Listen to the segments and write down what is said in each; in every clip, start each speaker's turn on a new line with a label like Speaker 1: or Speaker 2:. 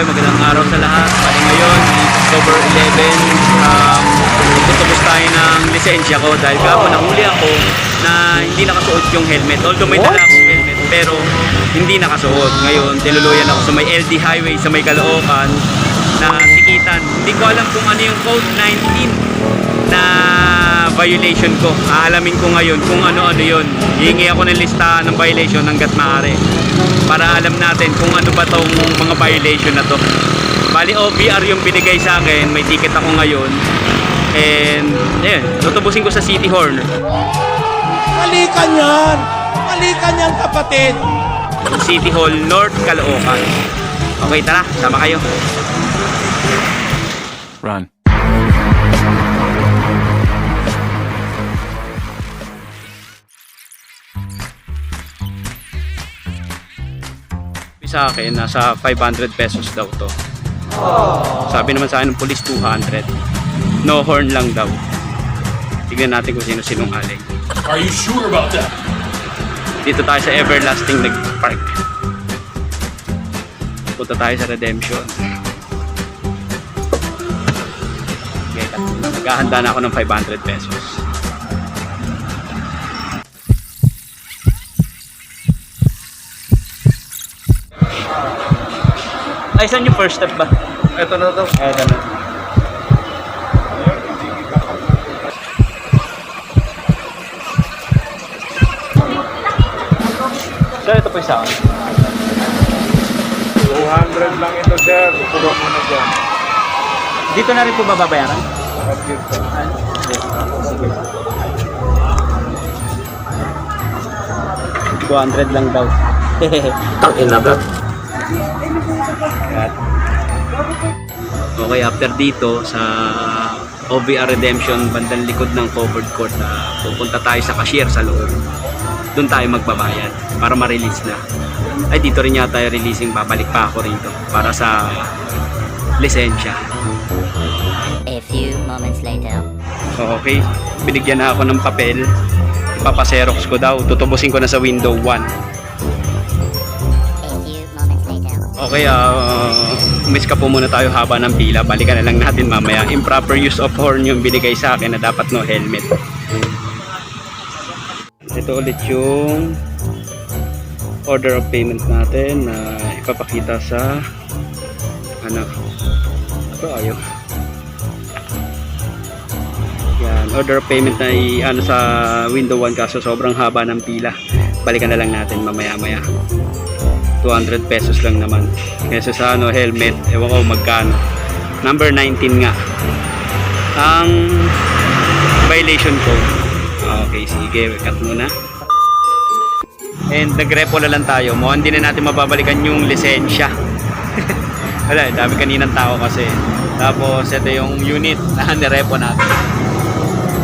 Speaker 1: Okay, magandang araw sa lahat. Bali ngayon, October 11. Um, tutubos tayo ng lisensya ko dahil kahapon nahuli ako na hindi nakasuot yung helmet. Although may dala akong helmet, pero hindi nakasuot. Ngayon, tiluluyan ako sa may LD Highway, sa may Caloocan, na tikitan. Hindi ko alam kung ano yung code 19 na violation ko. Aalamin ko ngayon kung ano-ano yun. Hihingi ako ng listahan ng violation hanggat maaari. Para alam natin kung ano ba tong mga violation na to. Bali, OBR yung binigay sa akin. May ticket ako ngayon. And, eh, tutubusin ko sa City Horn.
Speaker 2: Malikan yan! Malikan yan, kapatid!
Speaker 1: City Hall North, Caloocan. Okay, tara. Sama kayo.
Speaker 3: Run.
Speaker 1: Sa akin, nasa 500 pesos daw to. Sabi naman sa akin ng police 200. No horn lang daw. Tignan natin kung sino sinungaling.
Speaker 3: Are you sure about that?
Speaker 1: Dito tayo sa Everlasting nag-park. Punta tayo sa Redemption. Okay, naghahanda na ako ng 500 pesos. Ay, saan yung first step ba?
Speaker 2: Ito na to.
Speaker 1: Ito na. Sir, ito po yung sound.
Speaker 2: 200 lang ito, sir. Puro mo na dyan.
Speaker 1: Dito na rin po bababayaran?
Speaker 2: At dito.
Speaker 1: Ah, 200 lang daw.
Speaker 2: Tangin na ba?
Speaker 1: Okay, after dito sa OVR Redemption, bandang likod ng covered court na pupunta tayo sa cashier sa loob. Doon tayo magbabayad para ma-release na. Ay, dito rin yata yung releasing. Babalik pa ako rito para sa lisensya.
Speaker 4: A few moments later.
Speaker 1: So, okay. Binigyan na ako ng papel. Ipapaserox ko daw. Tutubusin ko na sa window 1. Okay, uh, umis ka po muna tayo haba ng pila. Balikan na lang natin mamaya. Improper use of horn yung binigay sa akin na dapat no helmet. Ito ulit yung order of payment natin na ipapakita sa ano ito ayaw yan order of payment na i ano sa window 1 kaso sobrang haba ng pila balikan na lang natin mamaya maya 200 pesos lang naman. Kesa sa ano helmet ewan ko magkano. Number 19 nga. Ang violation code. Okay sige cut muna. And nagrepo na lang tayo. Mukhang hindi na natin mababalikan yung lisensya. Wala dami kaninang tao kasi. Tapos ito yung unit na nirepo natin.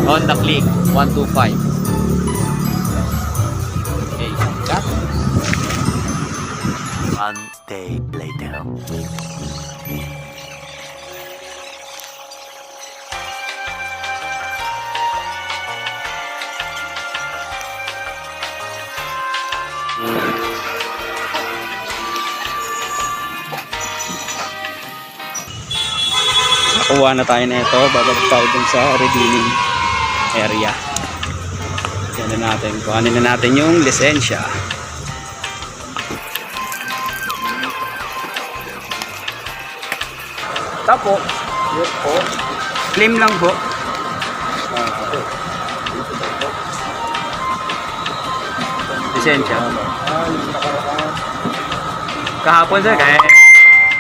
Speaker 1: Honda Click 125
Speaker 5: One day later.
Speaker 1: Nakuha na tayo na ito. Babalik tayo dun sa redeeming area. Yan na natin. Kuhanin na natin yung lisensya. Tapo.
Speaker 2: Yes po.
Speaker 1: Claim lang po. Lisensya.
Speaker 2: Ah.
Speaker 1: Kahapon sir, kaya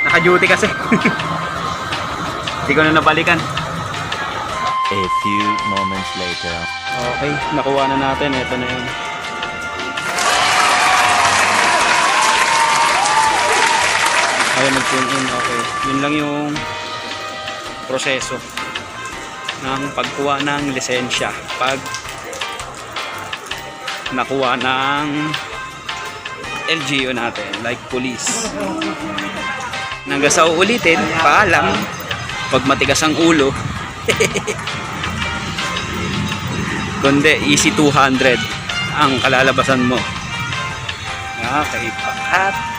Speaker 1: naka-duty kasi. Hindi ko na nabalikan.
Speaker 5: A few moments later.
Speaker 1: Okay, nakuha na natin. Ito na yun. Ayaw mag-tune in. Okay. Yun lang yung proseso ng pagkuha ng lisensya. Pag nakuha ng LGU natin, like police. Hanggang sa uulitin, paalam, pag matigas ang ulo, kundi easy 200 ang kalalabasan mo. Okay, pakat.